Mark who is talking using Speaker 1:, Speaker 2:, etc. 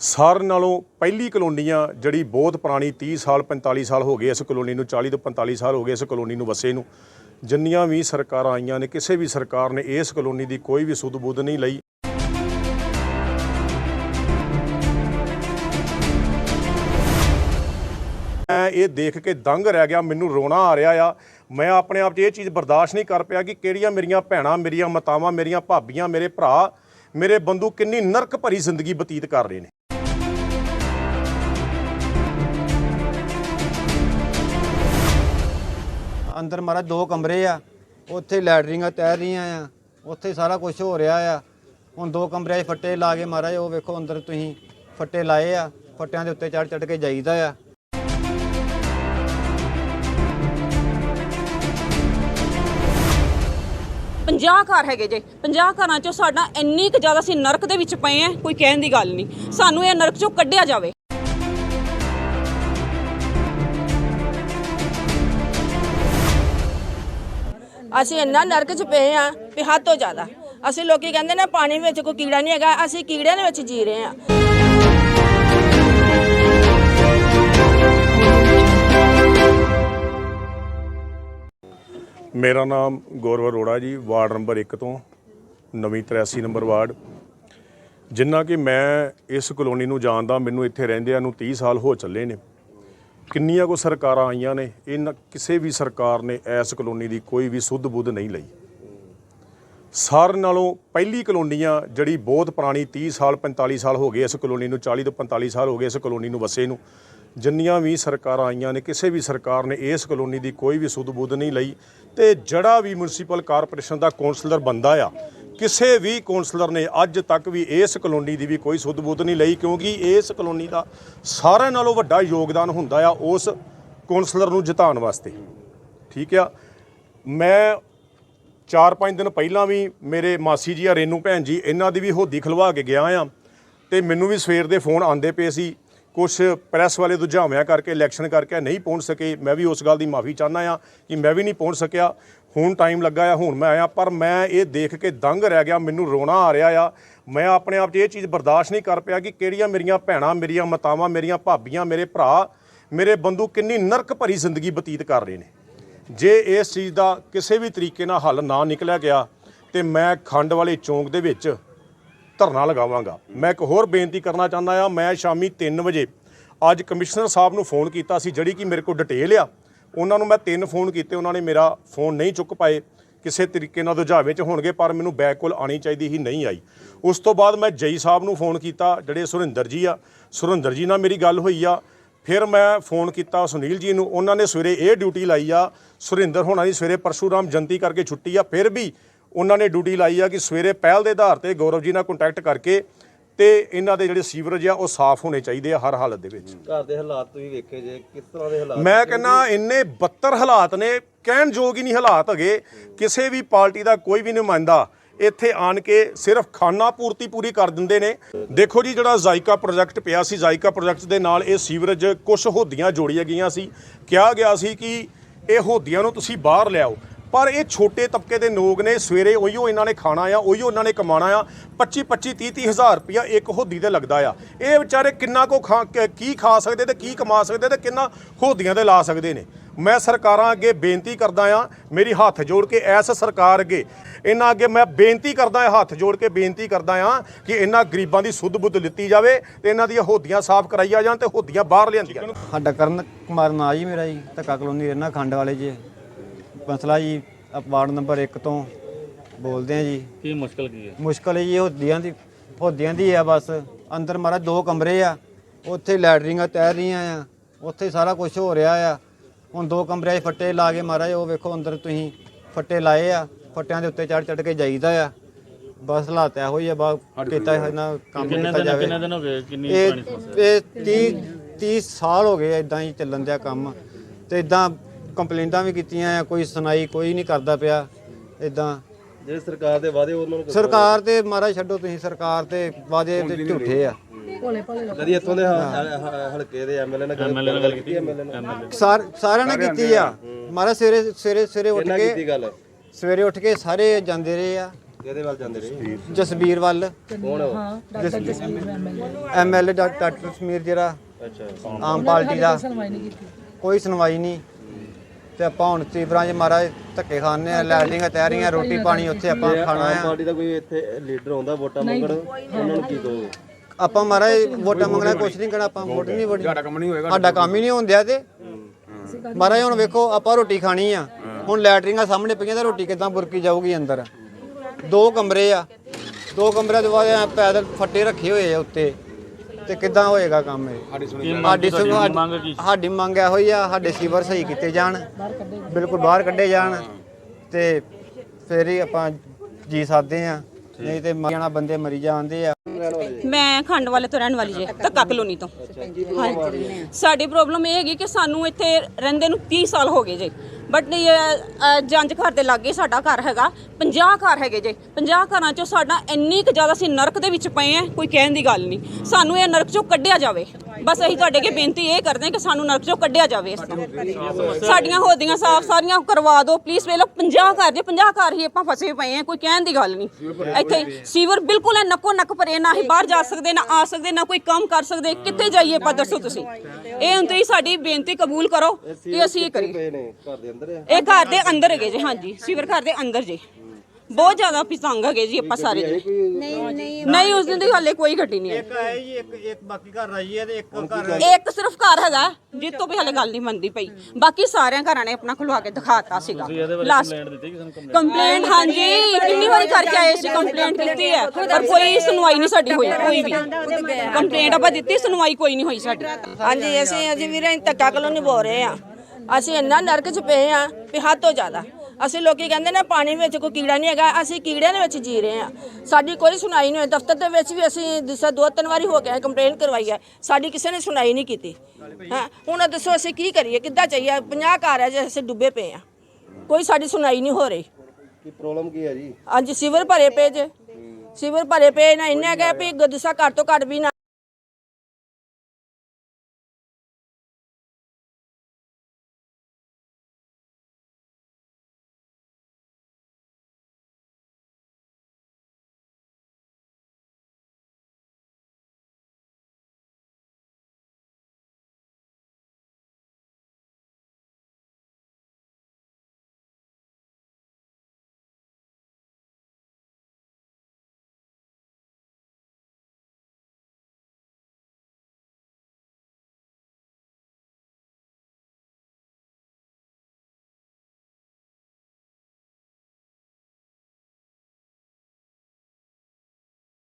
Speaker 1: ਸਾਰ ਨਾਲੋਂ ਪਹਿਲੀ ਕਲੋਨੀ ਆ ਜਿਹੜੀ ਬਹੁਤ ਪੁਰਾਣੀ 30 ਸਾਲ 45 ਸਾਲ ਹੋ ਗਏ ਇਸ ਕਲੋਨੀ ਨੂੰ 40 ਤੋਂ 45 ਸਾਲ ਹੋ ਗਏ ਇਸ ਕਲੋਨੀ ਨੂੰ ਵਸੇ ਨੂੰ। ਜਿੰਨੀਆਂ ਵੀ ਸਰਕਾਰਾਂ ਆਈਆਂ ਨੇ, ਕਿਸੇ ਵੀ ਸਰਕਾਰ ਨੇ ਇਸ ਕਲੋਨੀ ਦੀ ਕੋਈ ਵੀ ਸੁੱਧ ਬੁੱਧ ਨਹੀਂ ਲਈ। ਮੈਂ ਇਹ ਦੇਖ ਕੇ ਦੰਗ ਰਹਿ ਗਿਆ, ਮੈਨੂੰ ਰੋਣਾ ਆ ਰਿਹਾ ਆ। ਮੈਂ ਆਪਣੇ ਆਪ 'ਚ ਇਹ ਚੀਜ਼ ਬਰਦਾਸ਼ਤ ਨਹੀਂ ਕਰ ਪਿਆ ਕਿ ਕਿਹੜੀਆਂ ਮੇਰੀਆਂ ਭੈਣਾਂ, ਮੇਰੀਆਂ ਮਾਤਾਵਾਂ, ਮੇਰੀਆਂ ਭਾਬੀਆਂ, ਮੇਰੇ ਭਰਾ, ਮੇਰੇ ਬੰਧੂ ਕਿੰਨੀ ਨਰਕ ਭਰੀ ਜ਼ਿੰਦਗੀ ਬਤੀਤ ਕਰ ਰਹੇ ਨੇ।
Speaker 2: ਅੰਦਰ ਮਹਾਰਾਜ ਦੋ ਕਮਰੇ ਆ, ਉੱਥੇ ਲੈਟਰਿੰਗਾਂ ਤੈਰ ਰਹੀਆਂ ਆ, ਉੱਥੇ ਸਾਰਾ ਕੁਝ ਹੋ ਰਿਹਾ ਆ। ਹੁਣ ਦੋ ਕਮਰਿਆਂ 'ਚ ਫੱਟੇ ਲਾ ਕੇ ਮਹਾਰਾਜ ਉਹ ਵੇਖੋ ਅੰਦਰ ਤੁਸੀਂ ਫੱਟੇ ਲਾਏ ਆ, ਫੱਟਿਆਂ ਦੇ ਉੱਤੇ ਚੜ ਚੜ ਕੇ ਜਾਈਦਾ ਆ।
Speaker 3: ਪੰਜਾਹ ਘਰ ਹੈਗੇ ਜੇ 50 ਘਰਾਂ ਚੋਂ ਸਾਡਾ ਇੰਨੀ ਕੁ ਜ਼ਿਆਦਾ ਅਸੀਂ ਨਰਕ ਦੇ ਵਿੱਚ ਪਏ ਆ, ਕੋਈ ਕਹਿਣ ਦੀ ਗੱਲ ਨਹੀਂ। ਸਾਨੂੰ ਇਹ ਨਰਕ ਚੋਂ ਕੱਢਿਆ ਜਾਵੇ।
Speaker 4: ਅਸੀਂ ਇੰਨਾ ਨਰਕ 'ਚ ਪਏ ਆ ਵੀ ਹੱਦ ਤੋਂ ਜ਼ਿਆਦਾ। ਅਸੀਂ ਲੋਕੀ ਕਹਿੰਦੇ ਨੇ ਪਾਣੀ ਵਿੱਚ ਕੋਈ ਕੀੜਾ ਨਹੀਂ ਹੈਗਾ, ਅਸੀਂ ਕੀੜਿਆਂ ਦੇ ਵਿੱਚ ਜੀ ਰਹੇ ਆ।
Speaker 1: ਮੇਰਾ ਨਾਮ ਗੌਰਵ ਅਰੋੜਾ ਜੀ, ਵਾਰਡ ਨੰਬਰ 1 ਤੋਂ ਨਵੀਂ 83 ਨੰਬਰ ਵਾਰਡ। ਜਿੰਨਾ ਕਿ ਮੈਂ ਇਸ ਕਲੋਨੀ ਨੂੰ ਜਾਣਦਾ, ਮੈਨੂੰ ਇੱਥੇ ਰਹਿੰਦਿਆਂ ਨੂੰ 30 ਸਾਲ ਹੋ ਚੱਲੇ ਨੇ। ਕਿੰਨੀਆਂ ਕੋ ਸਰਕਾਰਾਂ ਆਈਆਂ ਨੇ, ਇਹਨਾਂ ਕਿਸੇ ਵੀ ਸਰਕਾਰ ਨੇ ਇਸ ਕਲੋਨੀ ਦੀ ਕੋਈ ਵੀ ਸੁੱਧ ਬੁੱਧ ਨਹੀਂ ਲਈ। ਸਾਰ ਨਾਲੋਂ ਪਹਿਲੀ ਕਲੋਨੀਆਂ ਜਿਹੜੀ ਬਹੁਤ ਪੁਰਾਣੀ 30 ਸਾਲ 45 ਸਾਲ ਹੋ ਗਏ ਇਸ ਕਲੋਨੀ ਨੂੰ 40 ਤੋਂ 45 ਸਾਲ ਹੋ ਗਏ ਇਸ ਕਲੋਨੀ ਨੂੰ, ਵਸੇ ਨੂੰ। ਜਿੰਨੀਆਂ ਵੀ ਸਰਕਾਰਾਂ ਆਈਆਂ ਨੇ, ਕਿਸੇ ਵੀ ਸਰਕਾਰ ਨੇ ਇਸ ਕਲੋਨੀ ਦੀ ਕੋਈ ਵੀ ਸੁੱਧ ਬੁੱਧ ਨਹੀਂ ਲਈ। ਤੇ ਜਿਹੜਾ ਵੀ ਮਿਊਨਿਸਪਲ ਕਾਰਪੋਰੇਸ਼ਨ ਦਾ ਕੌਂਸਲਰ ਬੰਦਾ ਆ ਕਿਸੇ ਵੀ ਕੌਂਸਲਰ ਨੇ ਅੱਜ ਤੱਕ ਵੀ ਇਸ ਕਲੋਨੀ ਦੀ ਵੀ ਕੋਈ ਸੁੱਧ ਬੁੱਧ ਨਹੀਂ ਲਈ, ਕਿਉਂਕਿ ਇਸ ਕਲੋਨੀ ਦਾ ਸਾਰਿਆਂ ਨਾਲੋਂ ਵੱਡਾ ਯੋਗਦਾਨ ਹੁੰਦਾ ਆ ਉਸ ਕੌਂਸਲਰ ਨੂੰ ਜਿਤਾਉਣ ਵਾਸਤੇ। ਠੀਕ ਆ? ਮੈਂ ਚਾਰ ਪੰਜ ਦਿਨ ਪਹਿਲਾਂ ਵੀ ਮੇਰੇ ਮਾਸੀ ਜੀ ਆ ਰੇਨੂ ਭੈਣ ਜੀ, ਇਹਨਾਂ ਦੀ ਵੀ ਹੋਦੀ ਖਲਵਾ ਕੇ ਗਿਆ ਆ, ਤੇ ਮੈਨੂੰ ਵੀ ਸਵੇਰ ਦੇ ਫੋਨ ਆਂਦੇ ਪਏ ਸੀ। ਕੁਝ ਪ੍ਰੈਸ ਵਾਲੇ ਦੁਝਾਵਿਆਂ ਕਰਕੇ, ਇਲੈਕਸ਼ਨ ਕਰਕੇ ਨਹੀਂ ਪਹੁੰਚ ਸਕੇ। ਮੈਂ ਵੀ ਉਸ ਗੱਲ ਦੀ ਮਾਫੀ ਚਾਹੁੰਦਾ ਆ ਕਿ ਮੈਂ ਵੀ ਨਹੀਂ ਪਹੁੰਚ ਸਕਿਆ। ਹੁਣ ਟਾਈਮ ਲੱਗਾ ਆ, ਹੁਣ ਮੈਂ ਆਇਆ, ਪਰ ਮੈਂ ਇਹ ਦੇਖ ਕੇ ਦੰਗ ਰਹਿ ਗਿਆ। ਮੈਨੂੰ ਰੋਣਾ ਆ ਰਿਹਾ ਆ। ਮੈਂ ਆਪਣੇ ਆਪ 'ਚ ਇਹ ਚੀਜ਼ ਬਰਦਾਸ਼ਤ ਨਹੀਂ ਕਰ ਪਿਆ ਕਿ ਕਿਹੜੀਆਂ ਮੇਰੀਆਂ ਭੈਣਾਂ, ਮੇਰੀਆਂ ਮਾਤਾਵਾਂ, ਮੇਰੀਆਂ ਭਾਬੀਆਂ, ਮੇਰੇ ਭਰਾ, ਮੇਰੇ ਬੰਧੂ ਕਿੰਨੀ ਨਰਕ ਭਰੀ ਜ਼ਿੰਦਗੀ ਬਤੀਤ ਕਰ ਰਹੇ ਨੇ। ਜੇ ਇਸ ਚੀਜ਼ ਦਾ ਕਿਸੇ ਵੀ ਤਰੀਕੇ ਨਾਲ ਹੱਲ ਨਾ ਨਿਕਲਿਆ ਗਿਆ, ਤੇ ਮੈਂ ਖੰਡ ਵਾਲੇ ਚੌਂਕ ਦੇ ਵਿੱਚ ਧਰਨਾ ਲਗਾਵਾਂਗਾ। ਮੈਂ ਇੱਕ ਹੋਰ ਬੇਨਤੀ ਕਰਨਾ ਚਾਹੁੰਦਾ ਆ ਮੈਂ ਸ਼ਾਮੀ 3 ਵਜੇ ਅੱਜ ਕਮਿਸ਼ਨਰ ਸਾਹਿਬ ਨੂੰ ਫੋਨ ਕੀਤਾ ਸੀ, ਜਿਹੜੀ ਕਿ ਮੇਰੇ ਕੋਲ ਡਿਟੇਲ ਆ। ਉਹਨਾਂ ਨੂੰ ਮੈਂ ਤਿੰਨ ਫੋਨ ਕੀਤੇ, ਉਹਨਾਂ ਨੇ ਮੇਰਾ ਫੋਨ ਨਹੀਂ ਚੁੱਕ ਪਾਏ। ਕਿਸੇ ਤਰੀਕੇ ਨਾਲ ਦੁਝਾਵੇ 'ਚ ਹੋਣਗੇ, ਪਰ ਮੈਨੂੰ ਬੈਕ ਕੋਲ ਆਣੀ ਚਾਹੀਦੀ ਹੀ ਨਹੀਂ ਆਈ। ਉਸ ਤੋਂ ਬਾਅਦ ਮੈਂ ਜਈ ਸਾਹਿਬ ਨੂੰ ਫੋਨ ਕੀਤਾ, ਜਿਹੜੇ ਸੁਰਿੰਦਰ ਜੀ ਆ। ਸੁਰਿੰਦਰ ਜੀ ਨਾਲ ਮੇਰੀ ਗੱਲ ਹੋਈ ਆ। ਫਿਰ ਮੈਂ ਫੋਨ ਕੀਤਾ ਸੁਨੀਲ ਜੀ ਨੂੰ। ਉਹਨਾਂ ਨੇ ਸਵੇਰੇ ਇਹ ਡਿਊਟੀ ਲਾਈ ਆ। ਸੁਰਿੰਦਰ ਹੋਣਾ ਦੀ ਸਵੇਰੇ ਪਰਸ਼ੂਰਾਮ ਜੰਤੀ ਕਰਕੇ ਛੁੱਟੀ ਆ। ਫਿਰ ਵੀ ਉਹਨਾਂ ਨੇ ਡਿਊਟੀ ਲਾਈ ਆ ਕਿ ਸਵੇਰੇ ਪਹਿਲ ਦੇ ਆਧਾਰ ਤੇ ਗੌਰਵ ਜੀ ਨਾਲ ਕੰਟੈਕਟ ਕਰਕੇ ਤੇ ਇਹਨਾਂ ਦੇ ਜਿਹੜੇ ਸੀਵਰੇਜ ਆ ਉਹ ਸਾਫ਼ ਹੋਣੇ ਚਾਹੀਦੇ ਆ ਹਰ ਹਾਲਤ ਦੇ ਵਿੱਚ।
Speaker 5: ਘਰ ਦੇ ਹਾਲਾਤ ਤੁਸੀਂ ਵੇਖੇ ਜੇ ਕਿਸ ਤਰ੍ਹਾਂ ਦੇ ਹਾਲਾਤ
Speaker 1: ਮੈਂ ਕਹਿੰਦਾ ਇੰਨੇ 72 ਹਾਲਾਤ ਨੇ ਕਹਿਣ ਯੋਗ ਹੀ ਨਹੀਂ ਹਾਲਾਤ ਹੈਗੇ। ਕਿਸੇ ਵੀ ਪਾਰਟੀ ਦਾ ਕੋਈ ਵੀ ਨੁਮਾਇੰਦਾ ਇੱਥੇ ਆਣ ਕੇ ਸਿਰਫ ਖਾਨਾ ਪੂਰਤੀ ਪੂਰੀ ਕਰ ਦਿੰਦੇ ਨੇ। ਦੇਖੋ ਜੀ ਜਿਹੜਾ ਜ਼ਾਇਕਾ ਪ੍ਰੋਜੈਕਟ ਪਿਆ ਸੀ ਜ਼ਾਇਕਾ ਪ੍ਰੋਜੈਕਟ ਦੇ ਨਾਲ ਇਹ ਸੀਵਰੇਜ ਕੁਝ ਹੋਦੀਆਂ ਜੋੜੀਆਂ ਗਈਆਂ ਸੀ। ਕਿਹਾ ਗਿਆ ਸੀ ਕਿ ਇਹ ਹੋਦੀਆਂ ਨੂੰ ਤੁਸੀਂ ਬਾਹਰ ਲਿਆਓ। ਪਰ ਇਹ ਛੋਟੇ ਤਬਕੇ ਦੇ ਲੋਕ ਨੇ, ਸਵੇਰੇ ਉਹੀਓ ਇਹਨਾਂ ਨੇ ਖਾਣਾ ਆ, ਉਹੀਓ ਉਹਨਾਂ ਨੇ ਕਮਾਣਾ ਆ। 25 25 30 30 ਹਜ਼ਾਰ ਰੁਪਇਆ ਇੱਕ ਹੋਦੀ ਤੇ ਲੱਗਦਾ ਆ। ਇਹ ਵਿਚਾਰੇ ਕਿੰਨਾ ਕੋ ਖਾ ਕੀ ਖਾ ਸਕਦੇ ਤੇ ਕੀ ਕਮਾ ਸਕਦੇ ਤੇ ਕਿੰਨਾ ਹੋਦੀਆਂ ਤੇ ਲਾ ਸਕਦੇ ਨੇ। ਮੈਂ ਸਰਕਾਰਾਂ ਅੱਗੇ ਬੇਨਤੀ ਕਰਦਾ ਆ, ਮੇਰੀ ਹੱਥ ਜੋੜ ਕੇ ਐਸ ਸਰਕਾਰ ਅੱਗੇ, ਇਹਨਾਂ ਅੱਗੇ ਮੈਂ ਬੇਨਤੀ ਕਰਦਾ ਆ ਹੱਥ ਜੋੜ ਕੇ ਬੇਨਤੀ ਕਰਦਾ ਆ ਕਿ ਇਹਨਾਂ ਗਰੀਬਾਂ ਦੀ ਸੁੱਧ ਬੁੱਧ ਲਿੱਤੀ ਜਾਵੇ ਤੇ ਇਹਨਾਂ ਦੀਆਂ ਹੋਦੀਆਂ ਸਾਫ਼ ਕਰਾਈਆਂ ਜਾਣ ਤੇ ਹੋਦੀਆਂ ਬਾਹਰ ਲਿਆਂਦੀਆਂ ਜਾਣ।
Speaker 2: ਸਾਡਾ ਕਰਨ ਕੁਮਾਰ ਨਾਂ ਜੀ ਮੇਰਾ ਜੀ, ਧੱਕਾ ਕਲੋਨੀ ਰਹਿਣਾ ਖੰਡ ਵਾਲੇ ਜੀ। ਮਸਲਾ ਜੀ ਅਪ- ਵਾਰਡ ਨੰਬਰ 1 ਤੋਂ ਬੋਲਦੇ ਆ ਜੀ।
Speaker 6: ਕੀ ਮੁਸ਼ਕਲ ਕੀ ਹੈ?
Speaker 2: ਮੁਸ਼ਕਲ ਇਹ ਹੋਦੀਆਂ ਦੀ ਹੋਦੀਆਂ ਦੀ ਆ ਬਸ। ਅੰਦਰ ਮਾਰਾ ਦੋ ਕਮਰੇ ਆ ਉੱਥੇ ਲੈਟਰਿੰਗਾਂ ਤੈਰ ਰਹੀਆਂ ਆ ਉੱਥੇ ਸਾਰਾ ਕੁਝ ਹੋ ਰਿਹਾ ਆ। ਹੁਣ ਦੋ ਕਮਰਿਆਂ 'ਚ ਫੱਟੇ ਲਾ ਕੇ ਮਾਰਾ ਉਹ ਵੇਖੋ ਅੰਦਰ ਤੁਸੀਂ ਫੱਟੇ ਲਾਏ ਆ ਫੱਟਿਆਂ ਦੇ ਉੱਤੇ ਚੜ ਚੜ ਕੇ ਜਾਈਦਾ ਆ। ਬਸ ਹਾਲਾਤ ਇਹੋ ਹੀ ਆ ਬਾ ਕੀਤਾ ਇਹਨਾਂ ਕੰਮ
Speaker 6: ਕਿੰਨੇ
Speaker 2: ਕੀਤਾ
Speaker 6: ਦਿਨ
Speaker 2: ਜਾਵੇ।
Speaker 6: ਕਿੰਨੇ ਦਿਨ ਹੋ ਗਏ? ਕਿੰਨੀ
Speaker 2: ਇਹ
Speaker 6: ਪੁਰਾਣੀ ਸਮੱਸਿਆ?
Speaker 2: ਇਹ 30 30 ਸਾਲ ਹੋ ਗਏ ਇਦਾਂ ਹੀ ਚੱਲਣ ਦਿਆ ਕੰਮ। ਤੇ ਇਦਾਂ ਕੰਪਲੇਂਟਾਂ ਵੀ ਕੀਤੀਆਂ ਆ ਕੋਈ ਸੁਣਾਈ ਕੋਈ ਨਹੀਂ ਕਰਦਾ ਪਿਆ ਇਦਾਂ
Speaker 5: ਜਿਹੜੇ ਸਰਕਾਰ ਦੇ ਵਾਅਦੇ ਉਹਨਾਂ ਨੂੰ
Speaker 2: ਸਰਕਾਰ ਤੇ ਮਾਰਾ ਛੱਡੋ ਤੁਸੀਂ ਸਰਕਾਰ ਤੇ ਵਾਅਦੇ ਤੇ ਝੂਠੇ ਆ।
Speaker 5: ਕਦੀ ਇੱਥੋਂ ਦੇ ਹ- ਹ- ਹਲਕੇ ਦੇ ਐਮਐਲਏ ਨਾਲ ਗੱਲ
Speaker 6: ਐਮਐਲਏ ਨਾਲ ਗੱਲ ਕੀਤੀ
Speaker 5: ਐਮਐਲਏ ਨਾਲ?
Speaker 2: ਸਾਰ ਸਾਰਿਆਂ ਨੇ ਕੀਤੀ ਆ। ਮਾਰਾ ਸਵੇਰੇ ਸਵੇਰੇ ਸਵੇਰੇ ਉੱਠ
Speaker 5: ਕਿੰਨਾ ਕੀਤੀ
Speaker 2: ਕੇ
Speaker 5: ਗੱਲ?
Speaker 2: ਸਵੇਰੇ ਉੱਠ ਕੇ ਸਾਰੇ ਜਾਂਦੇ ਰਹੇ ਆ।
Speaker 5: ਕਿਹਦੇ ਵੱਲ ਜਾਂਦੇ ਰਹੇ?
Speaker 2: ਜਸਬੀਰ ਵੱਲ।
Speaker 5: ਕੌਣ ਹੋ
Speaker 2: ਐਮਐਲਏ ਡਾਕਟਰ ਸਮੀਰ ਜਿਹੜਾ
Speaker 5: ਅੱਛਾ।
Speaker 2: ਆਮ ਪਾਰਟੀ ਦਾ। ਕੋਈ ਸੁਣਵਾਈ ਨਹੀਂ। ਤੇ ਆਪਾਂ ਹੁਣ ਤੀਵਰਾਂ 'ਚ ਮਹਾਰਾਜ ਧੱਕੇ ਖਾਣੇ ਆ ਲੈਟਰਿੰਗਾਂ ਤੈਰੀਆਂ ਰੋਟੀ ਪਾਣੀ ਉੱਥੇ ਆਪਾਂ ਖਾਣਾ
Speaker 5: ਆਮ
Speaker 2: ਆ
Speaker 5: ਪਾਰਟੀ ਦਾ ਕੋਈ ਇੱਥੇ ਲੀਡਰ ਆਉਂਦਾ ਵੋਟਾਂ ਮੰਗਣ? ਉਹਨਾਂ ਨੂੰ ਕੀ ਕਹੋਗੇ?
Speaker 2: ਆਪਾਂ ਮਹਾਰਾਜ ਵੋਟਾਂ ਮੰਗਣਾ ਕੁਛ ਨਹੀਂ ਕਰਨਾ ਆਪਾਂ ਵੋਟ ਨਹੀਂ ਵੋਟ ਸਾਡਾ ਕੰਮ ਨਹੀਂ ਹੋਏਗਾ ਸਾਡਾ ਕੰਮ ਹੀ ਨਹੀਂ ਹੁੰਦਿਆ ਤੇ। ਮਹਾਰਾਜ ਹੁਣ ਵੇਖੋ ਆਪਾਂ ਰੋਟੀ ਖਾਣੀ ਆ। ਹੁਣ ਲੈਟਰਿੰਗਾਂ ਸਾਹਮਣੇ ਪਈਆਂ ਤਾਂ ਰੋਟੀ ਕਿੱਦਾਂ ਬੁਰਕੀ ਜਾਊਗੀ ਅੰਦਰ? ਦੋ ਕਮਰੇ ਆ। ਦੋ ਕਮਰਿਆਂ ਦੇ ਬਾਅਦ ਐਂ ਪੈਦਲ ਫੱਟੇ ਰੱਖੇ ਹੋਏ ਆ ਉੱਤੇ। ਤੇ ਕਿੱਦਾਂ ਹੋਏਗਾ ਕੰਮ ਇਹ? ਸਾਡੀ ਸਾਡੀ ਸਾਡੀ ਮੰਗ ਇਹੋ ਹੀ ਆ ਸਾਡੇ ਸੀਵਰ ਸਹੀ ਕੀਤੇ ਜਾਣ ਬਿਲਕੁਲ ਬਾਹਰ ਕੱਢੇ ਜਾਣ ਤੇ ਫਿਰ ਹੀ ਆਪਾਂ ਜੀ ਸਕਦੇ ਆ ਨਹੀਂ ਤੇ ਮਰ ਜਾਣਾ ਬੰਦੇ ਮਰੀ ਜਾਂਦੇ ਆ।
Speaker 3: ਮੈਂ ਖੰਡ ਵਾਲੇ ਤੋਂ ਰਹਿਣ ਵਾਲੀ ਜੇ ਧੱਕਾ ਕਲੋਨੀ ਤੋਂ। ਹਾਂਜੀ। ਸਾਡੀ ਪ੍ਰੋਬਲਮ ਇਹ ਹੈਗੀ ਕਿ ਸਾਨੂੰ ਇੱਥੇ ਰਹਿੰਦੇ ਨੂੰ 30 ਸਾਲ ਹੋ ਗਏ ਜੇ। ਬਟ ਜੰਜ ਘਰ ਦੇ ਲਾਗੇ ਸਾਡਾ ਘਰ ਹੈਗਾ 50 ਘਰ ਹੈਗੇ ਜੇ। 50 ਘਰਾਂ ਚੋਂ ਸਾਡਾ ਇੰਨੀ ਕੁ ਜ਼ਿਆਦਾ ਅਸੀਂ ਨਰਕ ਦੇ ਵਿੱਚ ਪਏ ਆ, ਕੋਈ ਕਹਿਣ ਦੀ ਗੱਲ ਨਹੀਂ। ਸਾਨੂੰ ਇਹ ਨਰਕ ਚੋਂ ਕੱਢਿਆ ਜਾਵੇ। ਬਸ ਅਸੀਂ ਤੁਹਾਡੇ ਅੱਗੇ ਬੇਨਤੀ ਇਹ ਕਰਦੇ ਹਾਂ ਕਿ ਸਾਨੂੰ ਨਰਕ ਚੋਂ ਕੱਢਿਆ ਜਾਵੇ ਇਸ ਤੋਂ ਸਾਡੀਆਂ ਹੋਦੀਆਂ ਸਾਫ਼ ਸਾਰੀਆਂ ਕਰਵਾ ਦਿਓ ਪਲੀਜ਼ ਵੇਖ ਲਓ 50 ਘਰ ਜੇ 50 ਘਰ ਹੀ ਆਪਾਂ ਫਸੇ ਪਏ ਆ ਕੋਈ ਕਹਿਣ ਦੀ ਗੱਲ ਨਹੀਂ। ਇੱਥੇ ਸੀਵਰ ਬਿਲਕੁਲ ਹੈ ਨੱਕੋ ਨੱਕ ਭਰੇ ਨਾ ਹੀ ਬਾਹਰ ਜਾ ਸਕਦੇ ਨਾ ਆ ਸਕਦੇ ਨਾ ਕੋਈ ਕੰਮ ਕਰ ਸਕਦੇ ਕਿੱਥੇ ਜਾਈਏ ਆਪਾਂ ਦੱਸੋ ਤੁਸੀਂ। ਇਹ ਹੁਣ ਤੁਸੀਂ ਸਾਡੀ ਬੇਨਤੀ ਕਬੂਲ ਕਰੋ ਕਿ ਅਸੀਂ ਇਹ ਕਰੀਏ। ਇਹ ਘਰ ਦੇ ਅੰਦਰ ਹੈਗੇ ਜੀ ਹਾਂਜੀ ਸੀਵਰ ਘਰ ਦੇ ਅੰਦਰ ਜੀ। ਬਹੁਤ ਜ਼ਿਆਦਾ ਪਿਸੰਗ ਹੈਗੇ ਜੀ ਆਪਾਂ ਸਾਰੇ ਨਹੀਂ ਨਹੀਂ ਨਹੀਂ ਉਸ ਦਿਨ ਦੀ ਹਾਲੇ ਕੋਈ ਗੱਡੀ ਨਹੀਂ ਆਈ
Speaker 2: ਇੱਕ ਹੈ ਜੀ ਇੱਕ ਇੱਕ ਬਾਕੀ ਘਰ ਰਾਜੀ ਹੈ ਤੇ ਇੱਕ ਘਰ
Speaker 3: ਇੱਕ ਸਿਰਫ ਘਰ ਹੈਗਾ ਜਿੱਤੋਂ ਵੀ ਹਲੇ ਗੱਲ ਨਹੀਂ ਮੰਨਦੀ ਪਈ। ਬਾਕੀ ਸਾਰਿਆਂ ਘਰਾਂ ਨੇ ਆਪਣਾ ਖੁਲਵਾ ਕੇ ਦਿਖਾਤਾ ਸੀਗਾ। ਲਾਸਟ ਕੰਪਲੇਂਟ ਹਾਂਜੀ। ਕਿੰਨੀ ਵਾਰੀ ਕਰਕੇ ਆਏ ਸੀ ਕੰਪਲੇਂਟ ਕੀਤੀ ਹੈ ਪਰ ਕੋਈ ਸੁਣਵਾਈ ਨਹੀਂ ਸਾਡੀ ਹੋਈ ਕੋਈ ਵੀ। ਕੰਪਲੇਂਟ ਆਪਾਂ ਦਿੱਤੀ ਸੁਣਵਾਈ ਕੋਈ ਨਹੀਂ ਹੋਈ ਸਾਡੀ।
Speaker 4: ਹਾਂਜੀ ਅਸੀਂ ਅਜੇ ਵੀਰੇ ਧੱਕਾ ਕਲੋਨੀ ਬੋ ਰਹੇ ਆ ਅਸੀਂ ਇੰਨਾ ਨਰਕ 'ਚ ਪਏ ਆ ਵੀ ਹੱਦ ਤੋਂ ਜ਼ਿਆਦਾ। ਅਸੀਂ ਲੋਕੀ ਕਹਿੰਦੇ ਨੇ ਪਾਣੀ ਵਿੱਚ ਕੋਈ ਕੀੜਾ ਨਹੀਂ ਹੈਗਾ ਅਸੀਂ ਕੀੜਿਆਂ ਦੇ ਵਿੱਚ ਜੀ ਰਹੇ ਆ ਸਾਡੀ ਕੋਈ ਸੁਣਾਈ ਨਹੀਂ ਹੋਈ ਦਫ਼ਤਰ ਦੇ ਵਿੱਚ ਵੀ ਅਸੀਂ ਦਿਸਾ ਦੋ ਤਿੰਨ ਵਾਰੀ ਹੋ ਗਿਆ ਕੰਪਲੇਂਟ ਕਰਵਾਈ ਹੈ। ਸਾਡੀ ਕਿਸੇ ਨੇ ਸੁਣਾਈ ਨਹੀਂ ਕੀਤੀ। ਹਾਂ ਹੁਣ ਦੱਸੋ ਅਸੀਂ ਕੀ ਕਰੀਏ ਕਿੱਦਾਂ ਚਾਹੀਏ 50 ਘਰ ਹੈ ਜੇ ਅਸੀਂ ਡੁੱਬੇ ਪਏ ਆ ਕੋਈ ਸਾਡੀ ਸੁਣਾਈ ਨਹੀਂ ਹੋ ਰਹੀ।
Speaker 5: ਕੀ ਪ੍ਰੋਬਲਮ ਕੀ ਹੈ ਜੀ?
Speaker 4: ਹਾਂਜੀ ਸਿਵਰ ਭਰੇ ਪਏ ਜੇ। ਸਿਵਰ ਭਰੇ ਪਏ ਨਾ ਇੰਨਾ ਕਿ ਵੀ ਗੁੱਸਾ ਘੱਟ ਤੋਂ ਘੱਟ ਵੀ ਨਾ